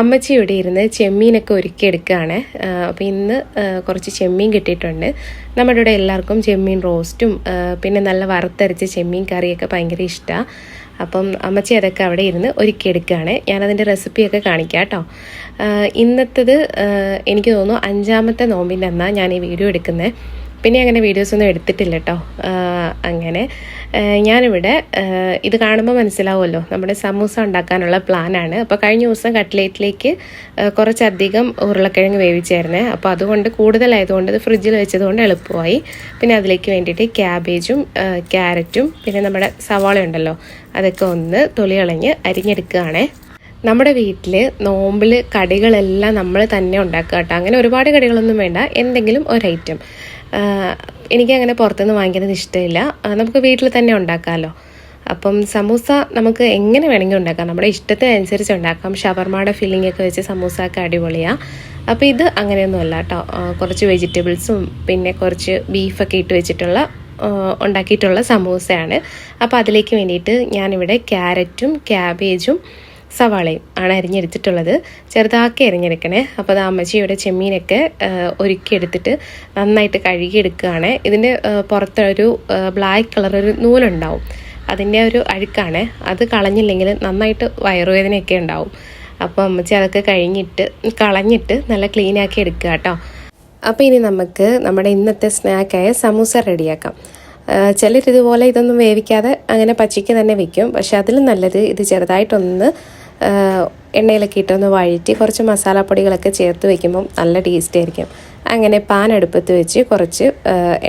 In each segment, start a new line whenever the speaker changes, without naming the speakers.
അമ്മച്ചി ഇവിടെ ഇരുന്ന് ചെമ്മീനൊക്കെ ഒരുക്കിയെടുക്കുകയാണ്. അപ്പോൾ ഇന്ന് കുറച്ച് ചെമ്മീൻ കിട്ടിയിട്ടുണ്ട്. നമ്മുടെ ഇവിടെ എല്ലാവർക്കും ചെമ്മീൻ റോസ്റ്റും പിന്നെ നല്ല വറുത്തരച്ച ചെമ്മീൻ കറിയൊക്കെ ഭയങ്കര ഇഷ്ടമാണ് അപ്പം അമ്മച്ചി അതൊക്കെ അവിടെ ഇരുന്ന് ഒരുക്കിയെടുക്കുകയാണ്. ഞാനതിന്റെ റെസിപ്പിയൊക്കെ കാണിക്കാം കേട്ടോ. ഇന്നത്തേത് എനിക്ക് തോന്നുന്നു അഞ്ചാമത്തെ നോമ്പിന്റെ അന്നാണ് ഞാൻ ഈ വീഡിയോ എടുക്കുന്നത് പിന്നെ അങ്ങനെ വീഡിയോസ് ഒന്നും എടുത്തിട്ടില്ല കേട്ടോ. അങ്ങനെ. ഞാനിവിടെ ഇത് കാണുമ്പോൾ മനസ്സിലാവുമല്ലോ. നമ്മുടെ സമൂസ ഉണ്ടാക്കാനുള്ള പ്ലാനാണ്. അപ്പോൾ കഴിഞ്ഞ ദിവസം കട്ട്ലേറ്റിലേക്ക് കുറച്ചധികം ഉരുളക്കിഴങ്ങ് വേവിച്ചായിരുന്നേ. അപ്പോൾ അതുകൊണ്ട് കൂടുതലായതുകൊണ്ട് ഇത് ഫ്രിഡ്ജിൽ വെച്ചതുകൊണ്ട് എളുപ്പമായി. പിന്നെ അതിലേക്ക് വേണ്ടിയിട്ട് ക്യാബേജും ക്യാരറ്റും പിന്നെ നമ്മുടെ സവാള ഉണ്ടല്ലോ അതൊക്കെ ഒന്ന് തൊലി കളഞ്ഞ് അരിഞ്ഞെടുക്കുകയാണേ. നമ്മുടെ വീട്ടിൽ നോമ്പിൽ കടികളെല്ലാം നമ്മൾ തന്നെ ഉണ്ടാക്കുക കേട്ടോ. അങ്ങനെ ഒരുപാട് കടികളൊന്നും വേണ്ട. എന്തെങ്കിലും ഒരു ഐറ്റം എനിക്കങ്ങനെ പുറത്തുനിന്ന് വാങ്ങിക്കുന്നത് ഇഷ്ടമില്ല. നമുക്ക് വീട്ടിൽ തന്നെ ഉണ്ടാക്കാമല്ലോ അപ്പം സമൂസ നമുക്ക് എങ്ങനെ വേണമെങ്കിൽ ഉണ്ടാക്കാം. നമ്മുടെ ഇഷ്ടത്തിനനുസരിച്ച് ഉണ്ടാക്കാം. ഷവർമയുടെ ഫില്ലിംഗ് ഒക്കെ വെച്ച് സമൂസ ഒക്കെ അടിപൊളിയാണ് അപ്പോൾ ഇത് അങ്ങനെയൊന്നുമല്ല കേട്ടോ ആ, കുറച്ച് വെജിറ്റബിൾസും പിന്നെ കുറച്ച് ബീഫൊക്കെ ഇട്ട് വെച്ചിട്ടുള്ള ഉണ്ടാക്കിയിട്ടുള്ള സമൂസയാണ്. അപ്പോൾ അതിലേക്ക് വേണ്ടിയിട്ട് ഞാനിവിടെ ക്യാരറ്റും ക്യാബേജും സവാളയും ആണ് അരിഞ്ഞെടുത്തിട്ടുള്ളത്. ചെറുതാക്കി അരിഞ്ഞെടുക്കണേ. അപ്പോൾ അത് അമ്മച്ചിയുടെ ചെമ്മീനൊക്കെ ഒരുക്കിയെടുത്തിട്ട് നന്നായിട്ട് കഴുകിയെടുക്കുകയാണ്. ഇതിന്റെ പുറത്തൊരു ബ്ലാക്ക് കളർ ഒരു നൂലുണ്ടാവും. അതിന്റെ ഒരു അഴുക്കാണ്. അത് കളഞ്ഞില്ലെങ്കിൽ നന്നായിട്ട് വയറുവേദനയൊക്കെ ഉണ്ടാവും. അപ്പോൾ അമ്മച്ചി അതൊക്കെ കഴിഞ്ഞിട്ട് കളഞ്ഞിട്ട് നല്ല ക്ലീൻ ആക്കി എടുക്കുക കേട്ടോ. അപ്പോൾ ഇനി നമുക്ക് നമ്മുടെ ഇന്നത്തെ സ്നാക്കായ സമൂസ റെഡിയാക്കാം. ചിലർ ഇതുപോലെ ഇതൊന്നും വേവിക്കാതെ അങ്ങനെ പച്ചയ്ക്ക് തന്നെ വെക്കും. പക്ഷെ അതിലും നല്ലത് ഇത് ചെറുതായിട്ടൊന്ന് എണ്ണയിലൊക്കെ ഇട്ടൊന്ന് വഴറ്റി കുറച്ച് മസാലപ്പൊടികളൊക്കെ ചേർത്ത് വയ്ക്കുമ്പം നല്ല ടേസ്റ്റ് ആയിരിക്കും. അങ്ങനെ പാൻ അടുപ്പത്ത് വെച്ച് കുറച്ച്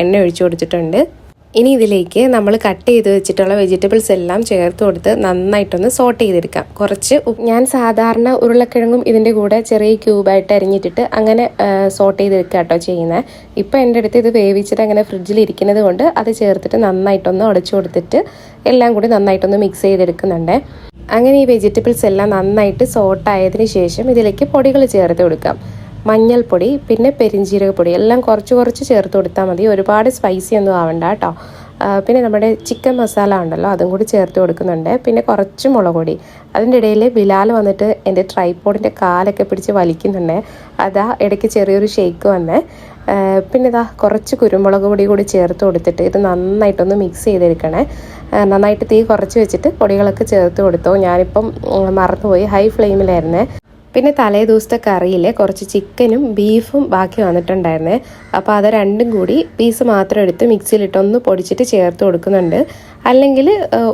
എണ്ണ ഒഴിച്ചു കൊടുത്തിട്ടുണ്ട്. ഇനി ഇതിലേക്ക് നമ്മൾ കട്ട് ചെയ്ത് വെച്ചിട്ടുള്ള വെജിറ്റബിൾസ് എല്ലാം ചേർത്ത് കൊടുത്ത് നന്നായിട്ടൊന്ന് സോട്ട് ചെയ്തെടുക്കാം. കുറച്ച് ഞാൻ സാധാരണ ഉരുളക്കിഴങ്ങും ഇതിന്റെ കൂടെ ചെറിയ ക്യൂബായിട്ട് അരിഞ്ഞിട്ടിട്ട് അങ്ങനെ സോട്ട് ചെയ്തെടുക്കുക കേട്ടോ ചെയ്യുന്നത് ഇപ്പോൾ എന്റെ അടുത്ത് ഇത് വേവിച്ചിട്ട് അങ്ങനെ ഫ്രിഡ്ജിൽ ഇരിക്കുന്നത് കൊണ്ട് അത് ചേർത്തിട്ട് നന്നായിട്ടൊന്ന് ഉടച്ചു കൊടുത്തിട്ട് എല്ലാം കൂടി നന്നായിട്ടൊന്ന് മിക്സ് ചെയ്തെടുക്കുന്നുണ്ട്. അങ്ങനെ ഈ വെജിറ്റബിൾസ് എല്ലാം നന്നായിട്ട് സോട്ടായതിനു ശേഷം ഇതിലേക്ക് പൊടികൾ ചേർത്ത് കൊടുക്കാം. മഞ്ഞൾപ്പൊടി പിന്നെ പെരിഞ്ജീരകപ്പൊടി എല്ലാം കുറച്ച് കുറച്ച് ചേർത്ത് കൊടുത്താൽ മതി. ഒരുപാട് സ്പൈസി ഒന്നും ആവണ്ട കേട്ടോ പിന്നെ നമ്മുടെ ചിക്കൻ മസാല ഉണ്ടല്ലോ അതും കൂടി ചേർത്ത് കൊടുക്കുന്നുണ്ട്. പിന്നെ കുറച്ച് മുളക് പൊടി. അതിന്റെ ഇടയിൽ ബിലാൽ വന്നിട്ട് എന്റെ ട്രൈപ്പോഡിന്റെ കാലൊക്കെ പിടിച്ച് വലിക്കുന്നുണ്ട്. അതാ ഇടയ്ക്ക് ചെറിയൊരു ഷേക്ക് വന്നേ. പിന്നെ ഇതാ കുറച്ച് കുരുമുളക് പൊടി കൂടി ചേർത്ത് കൊടുത്തിട്ട് ഇത് നന്നായിട്ടൊന്ന് മിക്സ് ചെയ്തെടുക്കണേ. നന്നായിട്ട് തീ കുറച്ച് വെച്ചിട്ട് പൊടികളൊക്കെ ചേർത്ത് കൊടുത്തു. ഞാനിപ്പം മറന്നുപോയി. ഹൈ ഫ്ലെയിമിലായിരുന്നേ പിന്നെ തലേ ദിവസത്തെ കറിയിൽ കുറച്ച് ചിക്കനും ബീഫും ബാക്കി വന്നിട്ടുണ്ടായിരുന്നേ. അപ്പോൾ അത് രണ്ടും കൂടി പീസ് മാത്രം എടുത്ത് മിക്സിയിലിട്ടൊന്ന് പൊടിച്ചിട്ട് ചേർത്ത് കൊടുക്കുന്നുണ്ട്. അല്ലെങ്കിൽ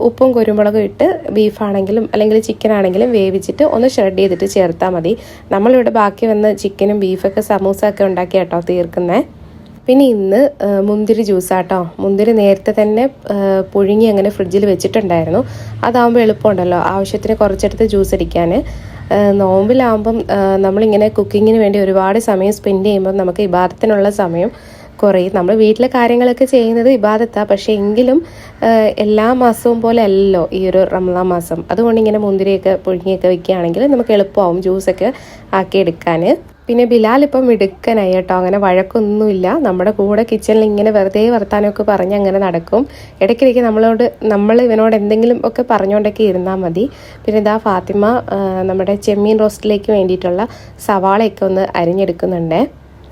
ഉപ്പും കുരുമുളകും ഇട്ട് ബീഫാണെങ്കിലും അല്ലെങ്കിൽ ചിക്കൻ ആണെങ്കിലും വേവിച്ചിട്ട് ഒന്ന് ഷ്രെഡ് ചെയ്തിട്ട് ചേർത്താൽ മതി. നമ്മളിവിടെ ബാക്കി വന്ന ചിക്കനും ബീഫൊക്കെ സമൂസ ഒക്കെ ഉണ്ടാക്കി കേട്ടോ തീർക്കുന്നേ. പിന്നെ ഇന്ന് മുന്തിരി ജ്യൂസാട്ടോ. മുന്തിരി നേരത്തെ തന്നെ പുഴുങ്ങി അങ്ങനെ ഫ്രിഡ്ജിൽ വെച്ചിട്ടുണ്ടായിരുന്നു. അതാകുമ്പോൾ എളുപ്പമുണ്ടല്ലോ. ആവശ്യത്തിന് കുറച്ചെടുത്ത് ജ്യൂസ് അടിക്കാൻ നോമ്പിലാകുമ്പം നമ്മളിങ്ങനെ കുക്കിങ്ങിന് വേണ്ടി ഒരുപാട് സമയം സ്പെൻഡ് ചെയ്യുമ്പോൾ നമുക്ക് ഇബാദത്തിനുള്ള സമയം കുറയും. നമ്മൾ വീട്ടിലെ കാര്യങ്ങളൊക്കെ ചെയ്യുന്നത് ഇബാദത്താണ് പക്ഷേ എങ്കിലും എല്ലാ മാസവും പോലെ അല്ലല്ലോ ഈ ഒരു റംസാൻ മാസം. അതുകൊണ്ട് ഇങ്ങനെ മുന്തിരിയൊക്കെ പുഴുങ്ങിയൊക്കെ വെക്കുകയാണെങ്കിൽ നമുക്ക് എളുപ്പമാവും ജ്യൂസൊക്കെ ആക്കിയെടുക്കാൻ പിന്നെ ബിലാൽ ഇപ്പം മിടുക്കനായി കേട്ടോ. അങ്ങനെ വഴക്കൊന്നുമില്ല. നമ്മുടെ കൂടെ കിച്ചണിൽ ഇങ്ങനെ വെറുതെ വർത്താനമൊക്കെ പറഞ്ഞ് അങ്ങനെ നടക്കും. ഇടയ്ക്കിടയ്ക്ക് നമ്മളോട് നമ്മൾ ഇവനോട് എന്തെങ്കിലും ഒക്കെ പറഞ്ഞുകൊണ്ടൊക്കെ ഇരുന്നാൽ മതി. പിന്നെ ഇതാ ഫാത്തിമ നമ്മുടെ ചെമ്മീൻ റോസ്റ്റിലേക്ക് വേണ്ടിയിട്ടുള്ള സവാളയൊക്കെ ഒന്ന് അരിഞ്ഞെടുക്കുന്നുണ്ട്.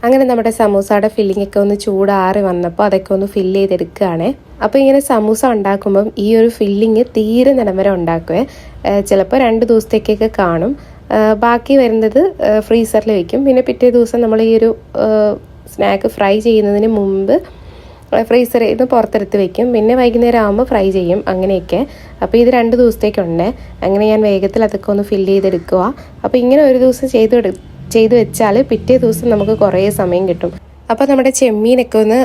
അങ്ങനെ നമ്മുടെ സമൂസയുടെ ഫില്ലിംഗ് ഒക്കെ ഒന്ന് ചൂടാറി വന്നപ്പോൾ അതൊക്കെ ഒന്ന് ഫില്ല് ചെയ്തെടുക്കുകയാണ്. അപ്പോൾ ഇങ്ങനെ സമൂസ ഉണ്ടാക്കുമ്പം ഈ ഒരു ഫില്ലിങ് തീരെ നിലം വരെ ഉണ്ടാക്കുവേ ചിലപ്പോൾ രണ്ട് ദിവസത്തേക്കൊക്കെ കാണും. ബാക്കി വരുന്നത് ഫ്രീസറിൽ വയ്ക്കും പിന്നെ പിറ്റേ ദിവസം നമ്മൾ ഈ ഒരു സ്നാക്ക് ഫ്രൈ ചെയ്യുന്നതിന് മുമ്പ് ഫ്രീസറിൽ ഇത് പുറത്തെടുത്ത് വെക്കും. പിന്നെ വൈകുന്നേരം ആകുമ്പോൾ ഫ്രൈ ചെയ്യും അങ്ങനെയൊക്കെ. അപ്പോൾ ഇത് രണ്ട് ദിവസത്തേക്കുണ്ട്. അങ്ങനെ ഞാൻ വേഗത്തിൽ അതൊക്കെ ഒന്ന് ഫില്ല് ചെയ്തെടുക്കുക അപ്പോൾ ഇങ്ങനെ ഒരു ദിവസം ചെയ്ത് ചെയ്ത് വെച്ചാൽ പിറ്റേ ദിവസം നമുക്ക് കുറേ സമയം കിട്ടും. അപ്പോൾ നമ്മുടെ ചെമ്മീനൊക്കെ ഒന്ന്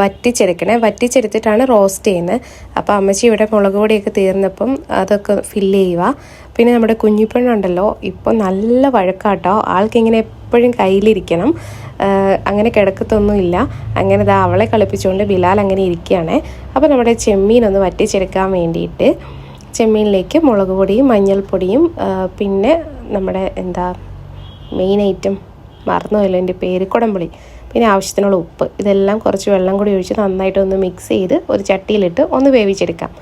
വറ്റിച്ചെടുക്കണേ. വറ്റിച്ചെടുത്തിട്ടാണ് റോസ്റ്റ് ചെയ്യുന്നത്. അപ്പോൾ അമ്മച്ചി ഇവിടെ മുളക് പൊടിയൊക്കെ തീർന്നപ്പം അതൊക്കെ ഫില്ല് ചെയ്യുക. പിന്നെ നമ്മുടെ കുഞ്ഞിപ്പെണ്ണുണ്ടല്ലോ ഇപ്പോൾ നല്ല വഴക്കാട്ടോ. ആൾക്കിങ്ങനെ എപ്പോഴും കയ്യിലിരിക്കണം. അങ്ങനെ കിടക്കത്തൊന്നുമില്ല. അങ്ങനെ ദാ അവളെ കളിപ്പിച്ചുകൊണ്ട് ബിലാൽ അങ്ങനെ ഇരിക്കുകയാണ്. അപ്പോൾ നമ്മുടെ ചെമ്മീൻ ഒന്ന് വറ്റിച്ചെടുക്കാൻ വേണ്ടിയിട്ട് ചെമ്മീനിലേക്ക് മുളക് പൊടിയും മഞ്ഞൾപ്പൊടിയും പിന്നെ നമ്മുടെ എന്താ മെയിൻ ഐറ്റം മറന്നുപോയല്ലോ എന്റെ പേര് കുടംപുളി. പിന്നെ ആവശ്യത്തിനുള്ള ഉപ്പ്. ഇതെല്ലാം കുറച്ച് വെള്ളം കൂടി ഒഴിച്ച് നന്നായിട്ട് ഒന്ന് മിക്സ് ചെയ്ത് ഒരു ചട്ടിയിലിട്ട് ഒന്ന് വേവിച്ചെടുക്കാം.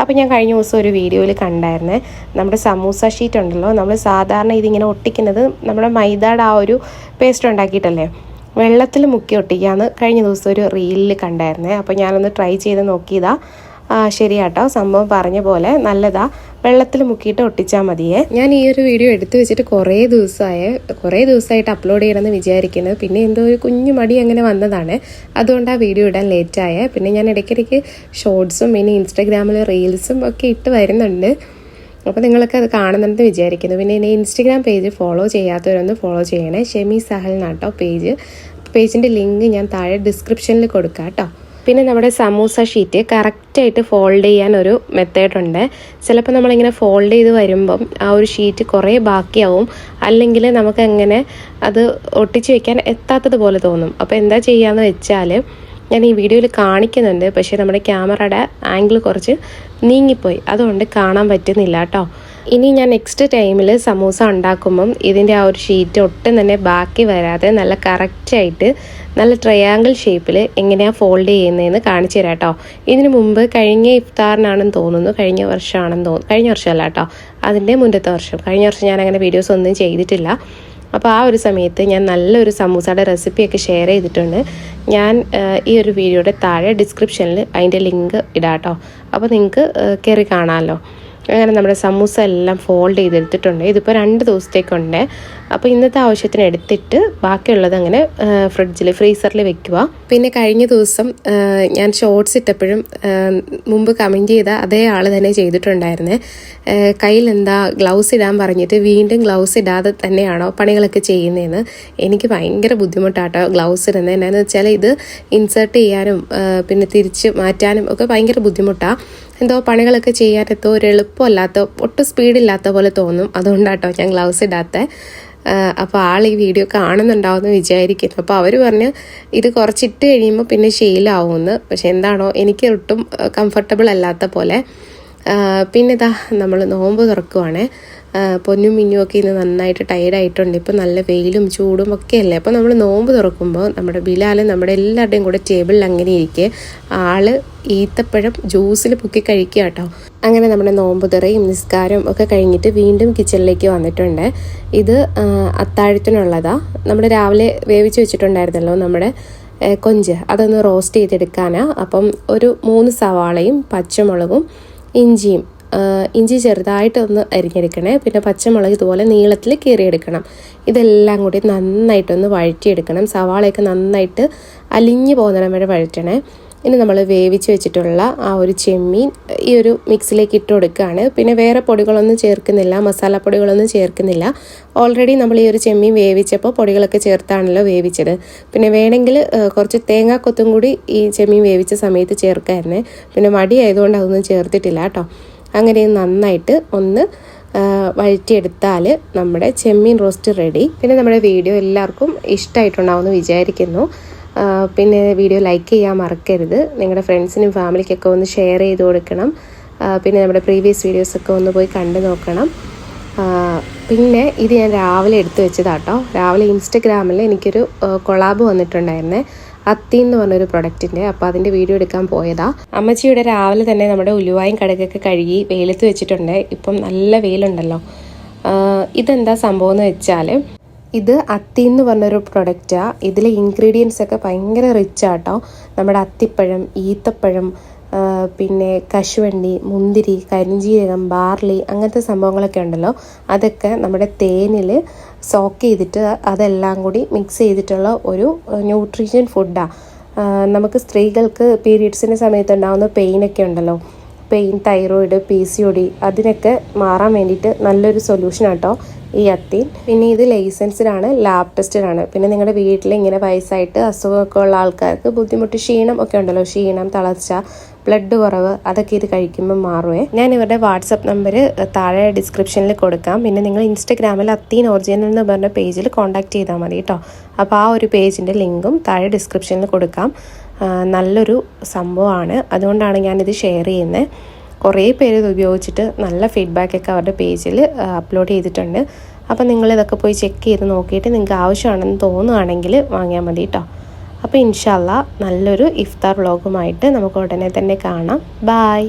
അപ്പോൾ ഞാൻ കഴിഞ്ഞ ദിവസം ഒരു വീഡിയോയിൽ കണ്ടായിരുന്നു നമ്മുടെ സമൂസ ഷീറ്റ് ഉണ്ടല്ലോ നമ്മൾ സാധാരണ ഇതിങ്ങനെ ഒട്ടിക്കുന്നത് നമ്മുടെ മൈദയുടെ ആ ഒരു പേസ്റ്റ് ഉണ്ടാക്കിയിട്ടല്ലേ? വെള്ളത്തിൽ മുക്കി ഒട്ടിക്കാമെന്ന് കഴിഞ്ഞ ദിവസം ഒരു റീലിൽ കണ്ടായിരുന്നേ അപ്പോൾ ഞാനൊന്ന് ട്രൈ ചെയ്ത് നോക്കിയതാ. ശരിയാട്ടോ. സംഭവം പറഞ്ഞ പോലെ നല്ലതാ. വെള്ളത്തിൽ മുക്കിയിട്ട് ഒട്ടിച്ചാൽ മതിയേ. ഞാൻ ഈ ഒരു വീഡിയോ എടുത്തു വെച്ചിട്ട് കുറേ ദിവസമായ കുറേ ദിവസമായിട്ട് അപ്ലോഡ് ചെയ്യണമെന്ന് വിചാരിക്കുന്നത് പിന്നെ എന്തോ ഒരു കുഞ്ഞു മടി അങ്ങനെ വന്നതാണ്. അതുകൊണ്ട് ആ വീഡിയോ ഇടാൻ ലേറ്റായ പിന്നെ ഞാൻ ഇടയ്ക്കിടയ്ക്ക് ഷോർട്സും പിന്നെ ഇൻസ്റ്റാഗ്രാമിൽ റീൽസും ഒക്കെ ഇട്ട് വരുന്നുണ്ട്. അപ്പോൾ നിങ്ങളൊക്കെ അത് കാണുന്നുണ്ടെന്ന് വിചാരിക്കുന്നു. പിന്നെ എന്റെ ഇൻസ്റ്റഗ്രാം പേജ് ഫോളോ ചെയ്യാത്തവരൊന്ന് ഫോളോ ചെയ്യണേ. ഷെമി സഹൽ നാട്ടോ പേജ് പേജിന്റെ ലിങ്ക് ഞാൻ താഴെ ഡിസ്ക്രിപ്ഷനിൽ കൊടുക്കാം കേട്ടോ പിന്നെ നമ്മുടെ സമൂസ ഷീറ്റ് കറക്റ്റായിട്ട് ഫോൾഡ് ചെയ്യാൻ ഒരു മെത്തേഡുണ്ട് ചിലപ്പോൾ നമ്മളിങ്ങനെ ഫോൾഡ് ചെയ്ത് വരുമ്പം ആ ഒരു ഷീറ്റ് കുറേ ബാക്കിയാവും. അല്ലെങ്കിൽ നമുക്ക് അങ്ങനെ അത് ഒട്ടിച്ച് വെക്കാൻ എത്താത്തതുപോലെ തോന്നും. അപ്പോൾ എന്താ ചെയ്യാന്ന് വെച്ചാൽ ഞാൻ ഈ വീഡിയോയിൽ കാണിക്കുന്നുണ്ട്. പക്ഷേ നമ്മുടെ ക്യാമറയുടെ ആംഗിൾ കുറച്ച് നീങ്ങിപ്പോയി. അതുകൊണ്ട് കാണാൻ പറ്റുന്നില്ല കേട്ടോ ഇനി ഞാൻ നെക്സ്റ്റ് ടൈമിൽ സമൂസ ഉണ്ടാക്കുമ്പം ഇതിന്റെ ആ ഒരു ഷീറ്റ് ഒട്ടും തന്നെ ബാക്കി വരാതെ നല്ല കറക്റ്റായിട്ട് നല്ല ട്രയാങ്കിൾ ഷേപ്പിൽ എങ്ങനെയാണ് ഫോൾഡ് ചെയ്യുന്നതെന്ന് കാണിച്ചു തരാം കേട്ടോ ഇതിനു മുമ്പ് കഴിഞ്ഞ ഇഫ്താറിനാണെന്ന് തോന്നുന്നു. കഴിഞ്ഞ വർഷമാണെന്ന് തോന്നുന്നു. കഴിഞ്ഞ വർഷമല്ല കേട്ടോ അതിന്റെ മുന്നത്തെ വർഷം. കഴിഞ്ഞ വർഷം ഞാൻ അങ്ങനെ വീഡിയോസ് ഒന്നും ചെയ്തിട്ടില്ല. അപ്പോൾ ആ ഒരു സമയത്ത് ഞാൻ നല്ലൊരു സമൂസയുടെ റെസിപ്പിയൊക്കെ ഷെയർ ചെയ്തിട്ടുണ്ട്. ഞാൻ ഈ ഒരു വീഡിയോയുടെ താഴെ ഡിസ്ക്രിപ്ഷനിൽ അതിന്റെ ലിങ്ക് ഇടാം കേട്ടോ അപ്പോൾ നിങ്ങൾക്ക് കയറി കാണാമല്ലോ അങ്ങനെ നമ്മുടെ സമൂസ എല്ലാം ഫോൾഡ് ചെയ്തെടുത്തിട്ടുണ്ട്. ഇതിപ്പോൾ രണ്ട് ദിവസത്തേക്കുണ്ട്. അപ്പോൾ ഇന്നത്തെ ആവശ്യത്തിന് എടുത്തിട്ട് ബാക്കിയുള്ളത് അങ്ങനെ ഫ്രിഡ്ജിൽ ഫ്രീസറിൽ വെക്കുക പിന്നെ കഴിഞ്ഞ ദിവസം ഞാൻ ഷോർട്സ് ഇട്ടപ്പോഴും മുമ്പ് കമന്റ് ചെയ്ത അതേ ആൾ തന്നെ ചെയ്തിട്ടുണ്ടായിരുന്നു. കയ്യിൽ എന്താ ഗ്ലൗസ് ഇടാൻ പറഞ്ഞിട്ട് വീണ്ടും ഗ്ലൗസ് ഇടാതെ തന്നെയാണോ പണികളൊക്കെ ചെയ്യുന്നതെന്ന് എനിക്ക് ഭയങ്കര ബുദ്ധിമുട്ടാട്ടോ ഗ്ലൗസ് ഇടുന്നത് എന്നാന്ന് വെച്ചാൽ ഇത് ഇൻസേർട്ട് ചെയ്യാനും പിന്നെ തിരിച്ച് മാറ്റാനും ഒക്കെ ഭയങ്കര ബുദ്ധിമുട്ടാണ് എന്തോ പണികളൊക്കെ ചെയ്യാൻ എത്തോ ഒരു എളുപ്പമല്ലാത്ത ഒട്ടും സ്പീഡില്ലാത്ത പോലെ തോന്നും. അതുകൊണ്ടാട്ടോ ഞാൻ ഗ്ലൗസ് ഇടാത്ത. അപ്പോൾ ആൾ ഈ വീഡിയോ കാണുന്നുണ്ടാവുമെന്ന് വിചാരിക്കുന്നു. അപ്പോൾ അവർ പറഞ്ഞ് ഇത് കുറച്ചിട്ട് കഴിയുമ്പോൾ പിന്നെ ശീലമാവുമെന്ന് പക്ഷെ എന്താണോ എനിക്ക് ഒട്ടും കംഫർട്ടബിൾ അല്ലാത്ത പോലെ. പിന്നെ ഇതാ നമ്മൾ നോമ്പ് തുറക്കുവാണേ. പൊന്നും മിന്നും ഒക്കെ ഇന്ന് നന്നായിട്ട് ടയർഡായിട്ടുണ്ട് ഇപ്പം നല്ല വെയിലും ചൂടും ഒക്കെ അല്ലേ അപ്പോൾ നമ്മൾ നോമ്പ് തുറക്കുമ്പോൾ നമ്മുടെ ബിലാൽ നമ്മുടെ എല്ലാവരുടെയും കൂടെ ടേബിളിൽ അങ്ങനെ ഇരിക്കെ ആൾ ഈത്തപ്പഴം ജ്യൂസിൽ പൊക്കി കഴിക്കുക കേട്ടോ അങ്ങനെ നമ്മുടെ നോമ്പ് തുറയും നിസ്കാരം ഒക്കെ കഴിഞ്ഞിട്ട് വീണ്ടും കിച്ചണിലേക്ക് വന്നിട്ടുണ്ട്. ഇത് അത്താഴത്തിനുള്ളതാണ് നമ്മൾ രാവിലെ വേവിച്ച് വെച്ചിട്ടുണ്ടായിരുന്നല്ലോ നമ്മുടെ കൊഞ്ച്. അതൊന്ന് റോസ്റ്റ് ചെയ്തെടുക്കാനാണ് അപ്പം ഒരു മൂന്ന് സവാളയും പച്ചമുളകും ഇഞ്ചിയും ഇഞ്ചി ചെറുതായിട്ടൊന്ന് അരിഞ്ഞെടുക്കണേ. പിന്നെ പച്ചമുളക് ഇതുപോലെ നീളത്തിൽ കീറിയെടുക്കണം. ഇതെല്ലാം കൂടി നന്നായിട്ടൊന്ന് വഴറ്റിയെടുക്കണം. സവാളയൊക്കെ നന്നായിട്ട് അലിഞ്ഞു പോകുന്നിടം വരെ വഴറ്റണേ. ഇനി നമ്മൾ വേവിച്ച് വെച്ചിട്ടുള്ള ആ ഒരു ചെമ്മീൻ ഈ ഒരു മിക്സിലേക്ക് ഇട്ട് കൊടുക്കുകയാണ്. പിന്നെ വേറെ പൊടികളൊന്നും ചേർക്കുന്നില്ല. മസാലപ്പൊടികളൊന്നും ചേർക്കുന്നില്ല. ഓൾറെഡി നമ്മൾ ഈ ഒരു ചെമ്മീൻ വേവിച്ചപ്പോൾ പൊടികളൊക്കെ ചേർത്താണല്ലോ വേവിച്ചത്. പിന്നെ വേണമെങ്കിൽ കുറച്ച് തേങ്ങാക്കൊത്തും കൂടി ഈ ചെമ്മീൻ വേവിച്ച സമയത്ത് ചേർക്കായിരുന്നേ. പിന്നെ മടിയായതുകൊണ്ട് അതൊന്നും ചേർത്തിട്ടില്ല കേട്ടോ. അങ്ങനെ നന്നായിട്ട് ഒന്ന് വഴറ്റിയെടുത്താൽ നമ്മുടെ ചെമ്മീൻ റോസ്റ്റ് റെഡി. പിന്നെ നമ്മുടെ വീഡിയോ എല്ലാവർക്കും ഇഷ്ടമായിട്ടുണ്ടാവുമെന്ന് വിചാരിക്കുന്നു. പിന്നെ വീഡിയോ ലൈക്ക് ചെയ്യാൻ മറക്കരുത്. നിങ്ങളുടെ ഫ്രണ്ട്സിനും ഫാമിലിക്കൊക്കെ ഒന്ന് ഷെയർ ചെയ്ത് കൊടുക്കണം. പിന്നെ നമ്മുടെ പ്രീവിയസ് വീഡിയോസൊക്കെ ഒന്ന് പോയി കണ്ടു നോക്കണം. പിന്നെ ഇത് ഞാൻ രാവിലെ എടുത്തു വെച്ചതാട്ടോ. രാവിലെ ഇൻസ്റ്റഗ്രാമിൽ എനിക്കൊരു കൊളാബ് വന്നിട്ടുണ്ടായിരുന്നേ. അത്തി എന്ന് പറഞ്ഞൊരു പ്രൊഡക്റ്റിന്റെ അപ്പോൾ അതിന്റെ വീഡിയോ എടുക്കാൻ പോയതാ. അമ്മച്ചിയുടെ രാവിലെ തന്നെ നമ്മുടെ ഉലുവായും കടുകൊക്കെ കഴുകി വെയിലത്ത് വെച്ചിട്ടുണ്ട്. ഇപ്പം നല്ല വെയിലുണ്ടല്ലോ. ഇതെന്താ സംഭവം എന്ന് വെച്ചാൽ ഇത് അത്തി എന്ന് പറഞ്ഞൊരു പ്രൊഡക്റ്റാണ് ഇതിലെ ഇൻഗ്രീഡിയൻസ് ഒക്കെ ഭയങ്കര റിച്ച് ആട്ടോ നമ്മുടെ അത്തിപ്പഴം ഈത്തപ്പഴം പിന്നെ കശുവണ്ടി മുന്തിരി കരിഞ്ജീരകം ബാർലി അങ്ങനത്തെ സംഭവങ്ങളൊക്കെ ഉണ്ടല്ലോ. അതൊക്കെ നമ്മുടെ തേനിൽ സോക്ക് ചെയ്തിട്ട് അതെല്ലാം കൂടി മിക്സ് ചെയ്തിട്ടുള്ള ഒരു ന്യൂട്രീഷൻ ഫുഡാണ് നമുക്ക് സ്ത്രീകൾക്ക് പീരീഡ്സിന്റെ സമയത്ത് ഉണ്ടാകുന്ന പെയിനൊക്കെ ഉണ്ടല്ലോ. Pain thyroid P C O D അതിനൊക്കെ മാറാൻ വേണ്ടിയിട്ട് നല്ലൊരു സൊല്യൂഷൻ ആട്ടോ ഈ അത്തീൻ. പിന്നെ ഇത് ലൈസൻസിലാണ് ലാബ് ടെസ്റ്റിലാണ്. പിന്നെ നിങ്ങളുടെ വീട്ടിൽ ഇങ്ങനെ വയസ്സായിട്ട് അസുഖമൊക്കെ ഉള്ള ആൾക്കാർക്ക് ബുദ്ധിമുട്ട് ക്ഷീണം ഒക്കെ ഉണ്ടല്ലോ. ക്ഷീണം തളർച്ച ബ്ലഡ് കുറവ് അതൊക്കെ ഇത് കഴിക്കുമ്പോൾ മാറുവേ. ഞാൻ ഇവരുടെ വാട്സപ്പ് നമ്പർ താഴെ ഡിസ്ക്രിപ്ഷനിൽ കൊടുക്കാം. പിന്നെ നിങ്ങൾ ഇൻസ്റ്റഗ്രാമിൽ അത്തീൻ ഒറിജിനൽ എന്ന് പറഞ്ഞ പേജിൽ കോൺടാക്ട് ചെയ്താൽ മതി കേട്ടോ. അപ്പോൾ ആ ഒരു പേജിന്റെ ലിങ്കും താഴെ ഡിസ്ക്രിപ്ഷനിൽ കൊടുക്കാം. നല്ലൊരു സംഭവമാണ് അതുകൊണ്ടാണ് ഞാനിത് ഷെയർ ചെയ്യുന്നത് കുറേ പേര് ഇത് ഉപയോഗിച്ചിട്ട് നല്ല ഫീഡ്ബാക്കൊക്കെ അവരുടെ പേജിൽ അപ്ലോഡ് ചെയ്തിട്ടുണ്ട്. അപ്പോൾ നിങ്ങളിതൊക്കെ പോയി ചെക്ക് ചെയ്ത് നോക്കിയിട്ട് നിങ്ങൾക്ക് ആവശ്യമാണെന്ന് തോന്നുകയാണെങ്കിൽ വാങ്ങിയാൽ മതി കേട്ടോ അപ്പോൾ ഇൻഷാല്ല നല്ലൊരു ഇഫ്താർ വ്ളോഗുമായിട്ട് നമുക്ക് ഉടനെ തന്നെ കാണാം. ബായ്